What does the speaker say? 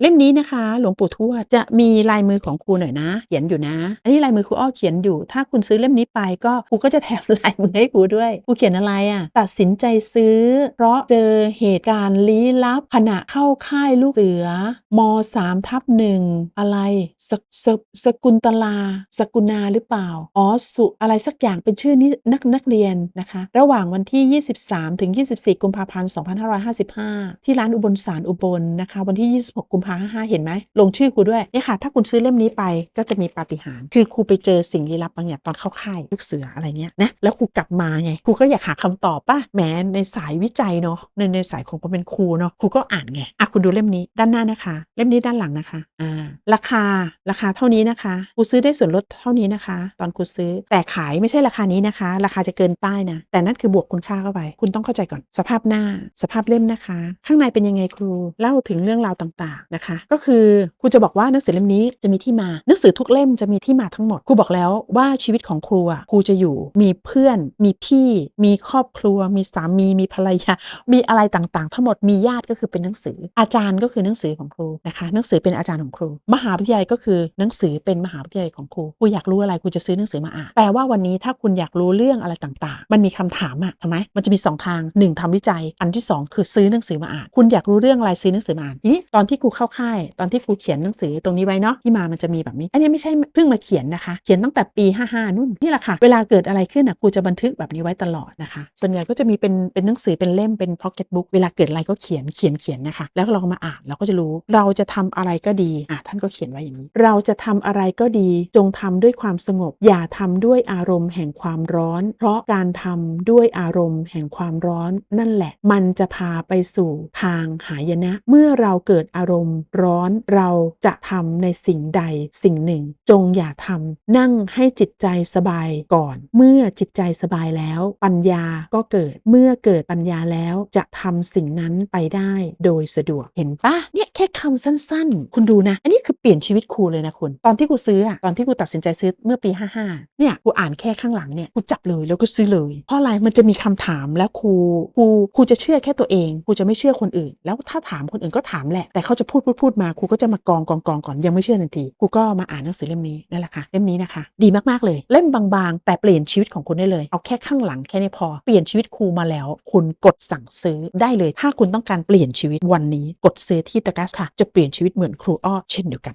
เล่มนี้นะคะหลวงปู่ทวดจะมีลายมือของครูหน่อยนะ เขียนอยู่นะ อันนี้ลายมือครูอ้อเขียนอยู่ ถ้าคุณซื้อเล่มนี้ไปก็ครูก็จะแถมลายมือให้ครูด้วยครูเขียนอะไรอะ่ะตัดสินใจซื้อ เพราะเจอเหตุการณ์ลี้ลับขณะเข้าค่ายลูกเสือม3ทับหนึ่งอะไรสกสกสกุลตลา สกุณาหรือเปล่าอ๋อสุอะไรสักอย่างเป็นชื่อนี้นักนักเรียนนะคะ ระหว่างวันที่ 23ถึง24 กุมภาพันธ์ 2555 ที่ร้านอุบลสารอุบลนะคะ วันที่ 26 กุมภาพันธ์55เห็นไหมลงชื่อครูด้วยเนี่ยค่ะถ้าคุณซื้อเล่มนี้ไปก็จะมีปาฏิหาริย์คือครูไปเจอสิ่งลี้ลับบางอย่างตอนเข้าค่ายลูกเสืออะไรเนี้ยนะแล้วครูกลับมาไงครูก็อยากหาคำตอบป่ะแหมในสายวิจัยเนาะในในสายของความเป็นครูเนาะครูก็อ่านไงอะคุณดูเล่มนี้ด้านหน้านะคะ เล่มนี้ด้านหลังนะคะอ่าราคาราคาเท่านี้นะคะครูซื้อได้ส่วนลดเท่านี้นะคะ ตอนครูซื้อแต่ขายไม่ใช่ราคานี้นะคะ ราคาจะเกินป้ายนะ แต่นั่นคือบวกคุณค่าเข้าไป คุณต้องเข้าใจก่อน สภาพหน้า สภาพเล่มนะคะ ข้างในเป็นยังไงครู เล่าถึงเรื่องราวต่างๆนะคะ ก็คือครูจะบอกว่าหนังสือเล่มนี้จะมีที่มาหนังสือทุกเล่มจะมีที่มาทั้งหมดครูบอกแล้วว่าชีวิตของครูครูจะอยู่มีเพื่อน มีพี่ มีครอบครัว มีสามี มีภรรยา มีอะไรต่างๆ ทั้งหมดมีญาติก็คือเป็นหนังสือ อาจารย์ก็คือหนังสือของครูนะคะหนังสือเป็นอาจารย์ของครู มหาวิทยาลัยก็คือหนังสือเป็นมหาวิทยาลัยของครูครูอยากรู้อะไรครูจะซื้อหนังสือมาอ่านแปลว่าวันนี้ถ้าคุณอยากรู้เรื่องอะไรต่างๆ มันมีคำถามอะทำไมมันจะมีสองทางหนึ่งทำวิจัย อันที่สองคือซื้อหนังสือมาอ่าน คุณอยากรู้เรื่องอะไรซื้อหนังสือมาอ่านนี้ตอนที่ครูเข้าค่าย ตอนที่ครูเขียนหนังสือตรงนี้ไว้เนาะที่มามันจะมีแบบนี้ อันนี้ไม่ใช่เพิ่งมาเขียนนะคะ เขียนตั้งแต่ปี 55 นู่นนี่แหละค่ะ เวลาเกิดอะไรขึ้นอะครูจะบันทึกแบบนี้ไว้ตลอดนะคะ ส่วนใหญ่ก็จะมีเป็นเป็นหนังสือเป็นเล่มเป็นพ็อกเก็ตบุ๊กเวลาเกิดอะไรก็เขียนเขียนเขียนนะคะ แล้วเราก็มาอ่านเราก็จะรู้เราจะทำอะไรก็ดีอะท่านก็เขียนไว้อย่างนี้ เราจะทำอะไรก็ดี จงทำด้วยความสงบ อย่าทำด้วยอารมณ์แห่งความร้อน เพราะการทำด้วยอารมณ์แห่งความร้อน นั่นแหละ มันจะพาไปสู่ทางหายนะ เมื่อเราเกิดอารมณ์ร้อนเราจะทำในสิ่งใดสิ่งหนึ่ง จงอย่าทำนั่งให้จิตใจสบายก่อน เมื่อจิตใจสบายแล้ว ปัญญาก็เกิดเมื่อเกิดปัญญาแล้วจะทำสิ่งนั้นไปได้โดยสะดวกเห็นปะเนี่ยแค่คำสั้นๆ คุณดูนะ อันนี้คือเปลี่ยนชีวิตครูเลยนะคุณ ตอนที่ครูซื้ออะตอนที่ครูตัดสินใจซื้อเมื่อปี 55 เนี่ยครูอ่านแค่ข้างหลังเนี่ยครูจับเลยแล้วก็ซื้อเลยเพราะอะไรมันจะมีคำถามแล้วครูครูครูจะเชื่อแค่ตัวเองครูจะไม่เชื่อคนอื่น แล้วถ้าถามคนอื่นก็ถามแหละ แต่เขาจะพูดพูดพูดมาครูก็จะมากองกองกองก่อนยังไม่เชื่อทันทีครูก็มาอ่านหนังสือเล่มนี้นั่นแหละค่ะเล่มนี้นะคะ ดีมากๆเลย เล่มบางๆ แต่เปลี่ยนชีวิตของคุณได้เลย เอาแค่ข้างหลังแค่นี้พอเปลี่ยนชีวิตครูมาแล้ว คุณกดสั่งซื้อได้เลย ถ้าคุณต้องการเปลี่ยนชีวิตวันนี้ กดซื้อที่ตะกัสค่ะ จะเปลี่ยนชีวิตเหมือนครูอ้อเช่นเดียวกัน